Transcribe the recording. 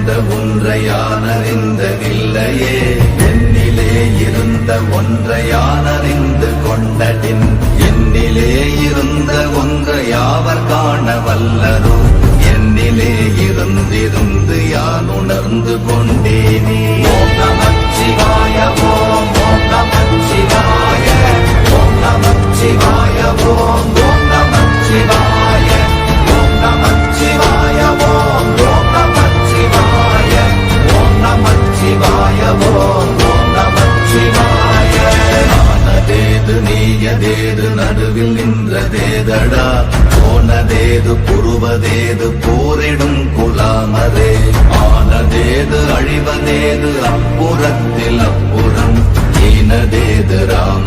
இருந்த ஒன்றையானறிந்ததில்லையே. என்னிலே இருந்த ஒன்றையானறிந்து கொண்டடின் என்னிலே இருந்த ஒன்றையாவர் காண வல்லரோ என்னிலே இருந்திருந்து யான் உணர்ந்து கொண்டேனே. ஓம் நமச்சிவாய ஓம் ஓம் நமச்சிவாய ஓம் நமச்சிவாய ஓம். ஆனதேது நீயதேது நடுவில் நின்றதேதடா போனதேது புருவதேது போரிடும் குலாமரே. ஆனதேது அழிவதேது அப்புறத்தில் அப்புறம் ஈனதேது ராம